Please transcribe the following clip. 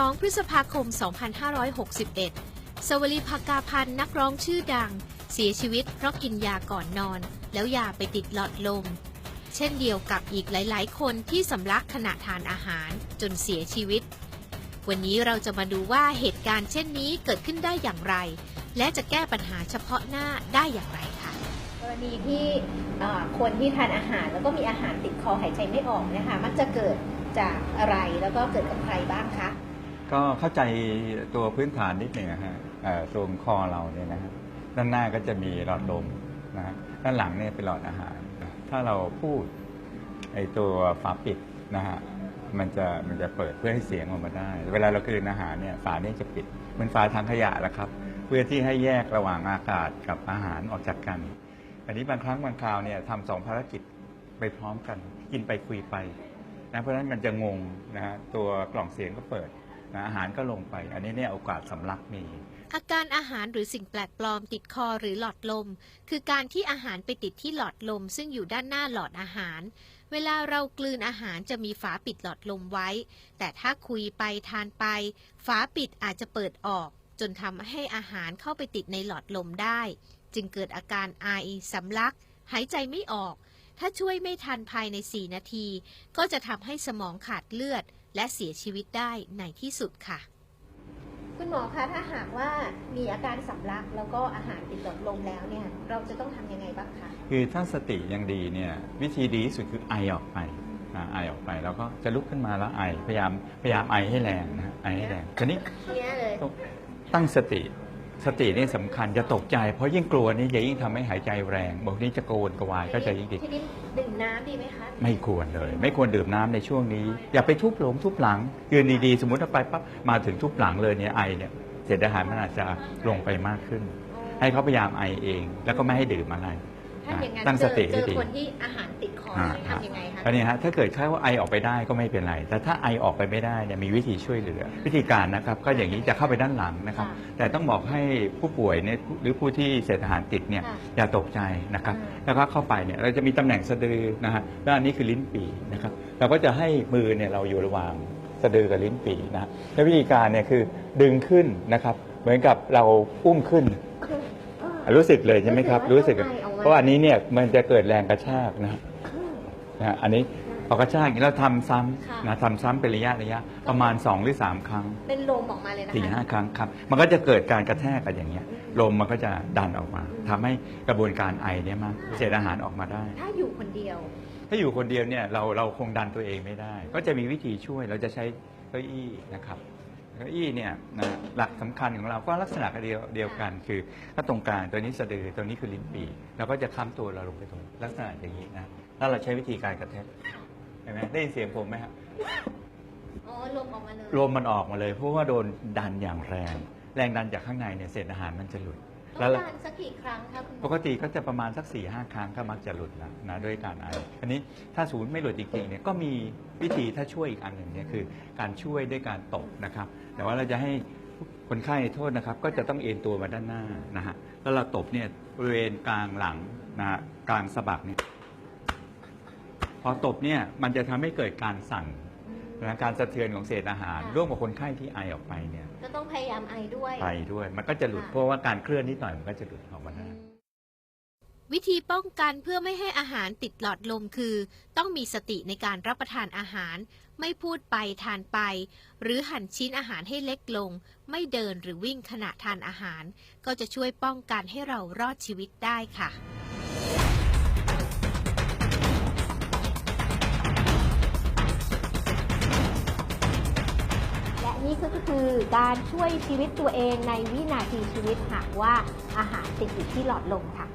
2 พฤษภาคม 2561 สวลีภากาพันธ์นักร้องชื่อดัง เสียชีวิตเพราะกินยาก่อนนอน แล้วยาไปติดหลอดลม เช่นเดียวกับอีกหลายๆ คนที่สำลักขณะทานอาหารจนเสียชีวิต วันนี้เราจะมาดูว่าเหตุการณ์เช่นนี้เกิดขึ้นได้อย่างไร และจะแก้ปัญหาเฉพาะหน้าได้อย่างไรค่ะกรณีที่คนที่ทานอาหารแล้วก็มีอาหารติดคอหายใจไม่ออกนะคะมักจะเกิดจากอะไรแล้วก็เกิดกับใครบ้างคะ ก็เข้าใจตัวพื้นฐานนิดหนึ่งนะฮะตรงคอเราเนี่ยนะฮะด้านหน้าก็จะมีหลอดลมนะฮะด้านหลังเนี่ยเป็นหลอดอาหาร ถ้าเราพูดไอตัวฝาปิดนะฮะมันจะมันจะเปิดเพื่อให้เสียงออกมาได้ เวลาเรากลืนอาหารเนี่ยฝาเนี่ยจะปิดเหมือนฝาทางขยะแหละครับ เพื่อที่ให้แยกระหว่างอากาศกับอาหารออกจากกัน อันนี้บางครั้งบางคราวเนี่ยทำสองภารกิจไปพร้อมกัน กินไปคุยไปนะเพราะฉะนั้นมันจะงงนะฮะตัวกล่องเสียงก็เปิด นะอาหารก็ลงไป อันนี้เนี่ยโอกาสสำลักมี อาการอาหารหรือสิ่งแปลกปลอมติดคอหรือหลอดลม คือการที่อาหารไปติดที่หลอดลม ซึ่งอยู่ด้านหน้าหลอดอาหาร เวลาเรากลืนอาหารจะมีฝาปิดหลอดลมไว้ แต่ถ้าคุยไปทานไป ฝาปิดอาจจะเปิดออก จนทำให้อาหารเข้าไปติดในหลอดลมได้ จึงเกิดอาการไอสำลัก หายใจไม่ออก ถ้าช่วยไม่ทันภายใน 4 นาที ก็จะทำให้สมองขาดเลือด และเสียชีวิตได้ในที่สุดค่ะ คุณหมอคะถ้าหากว่ามีอาการสำลักแล้วก็อาหารติดหลอดลมแล้วเนี่ย เราจะต้องทำยังไงบ้างคะคือถ้าสติยังดีเนี่ยวิธีดีที่สุดคือไอออกไปนะไอออกไปแล้วก็จะลุกขึ้นมาแล้วไอพยายามพยายามไอให้แรงนะฮะไอให้แรงทีนี้เนี้ยเลยต้องตั้งสติ สตินี่สำคัญจะตกใจ เพราะยิ่งกลัวนี่จะยิ่งทำให้หายใจแรงบอกนี้จะโกนกระวายก็จะยิ่งดีทีนี้ดื่มน้ำดีไหมคะ ไม่ควรเลย ไม่ควรดื่มน้ำในช่วงนี้ อย่าไปทุบหลงทุบหลังยืนดีๆ สมมติว่าไปปั๊บมาถึงทุบหลังเลยเนี่ยไอเนี่ยเศษอาหารมันอาจจะลงไปมากขึ้น ให้เขาพยายามไอเอง แล้วก็ไม่ให้ดื่มอะไรถ้าอย่างนั้นตั้งเจสอติเจให้อดี คนที่อาหารติดค ออ่าทำยังไงคะอันนี้ฮะถ้าเกิดเขาไอออกไปได้ก็ไม่เป็นไร แต่ถ้าไอออกไปไม่ได้เนี่ยมีวิธีช่วยเหลือ วิธีการนะครับก็อย่างนี้จะเข้าไปด้านหลังนะครับ แต่ต้องบอกให้ผู้ป่วยเนี่ยหรือผู้ที่เศษอาหารติดเนี่ยค่ะอย่าตกใจนะครับอืมแล้วก็เข้าไปเนี่ยเราจะมีตำแหน่งสะดือนะฮะด้านนี้คือลิ้นปีนะครับเราก็จะให้มือเนี่ยเราอยู่ระหว่างสะดือกับลิ้นปีนะและวิธีการเนี่ยคือดึงขึ้นนะครับ เหมือนกับเราอุ้มขึ้นรู้สึกเลยใช่ไหมครับ รู้สึกเพราะอันนี้เนี่ยมันจะเกิดแรงกระชากนะฮะ นะฮะอันนี้พอกระชากอย่างนี้เราทำซ้ค่ะำนะทำซ้ำเป็นระยะระยะประมาณ 2 หรือ 3 ครั้งเป็นลมออกมาเลยนะคะสี่ห้าครั้งครับ มันก็จะเกิดการกระแทกกันอย่างเงี้ยลมมันก็จะดันออกมาทำให้กระบวนการไอเนี่ยมากเศษอาหารออกมาได้ ถ้าอยู่คนเดียว ถ้าอยู่คนเดียวเนี่ยเราเราคงดันตัวเองไม่ได้ ก็จะมีวิธีช่วยเราจะใช้เก้าอี้นะครับเก้าอี้เนี่ยนะหลักสำคัญของเราก็ลักษณะเดียวเดียวกัน คือถ้าตรงกลางตัวนี้สะดือตัวนี้คือลิ้นปี่เราก็จะค้ำตัวเราลงไปตรงลักษณะอย่างนี้นะ ถ้าเราใช้วิธีการกระแทกเห็นไหมได้ยินเสียงผมไหมครับอ๋อลมออกมาเลยลมมันออกมาเลย เพราะว่าโดนดันอย่างแรง แรงดันจากข้างในเนี่ยเศษอาหารมันจะหลุด ต้องการสักกี่ครั้งครับคุณหมปอกติก็จะประมาณสัก4ี่ห้าครั้งก็มักจะหลุดนะนะด้วยการไออันนี้ถ้าศูนย์ไม่หลุดจริงๆเนี่ยก็มีวิธีถ้าช่วยอีกอันหนึ่งเนี่ยคือ การช่วยด้วยการตบนะครับ แต่ว่าเราจะให้คนไข้โทษนะครับ ก็จะต้องเอ็นตัวมาด้านหน้านะฮะแล้วเราตบเนี่ยบริเวณกลางหลังนะฮะกลางสะบักเนี่ย พอตบเนี่ยมันจะทำให้เกิดการสั่นนะการสะเทือนของเศษอาหารร่วมกับคนไข้ที่ไอออกไปเนี่ยก็ต้องพยายามไอด้วย ไปด้วย มันก็จะหลุดค่ะ เพราะว่าการเคลื่อนนิดหน่อยมันก็จะหลุดออกมาได้ วิธีป้องกันเพื่อไม่ให้อาหารติดหลอดลมคือ ต้องมีสติในการรับประทานอาหาร ไม่พูดไปทานไป หรือหั่นชิ้นอาหารให้เล็กลง ไม่เดินหรือวิ่งขณะทานอาหาร ก็จะช่วยป้องกันให้เรารอดชีวิตได้ค่ะและ คือการช่วยชีวิตตัวเองในวินาทีชีวิตหากว่าอาหารติดอยู่ที่หลอดลมค่ะ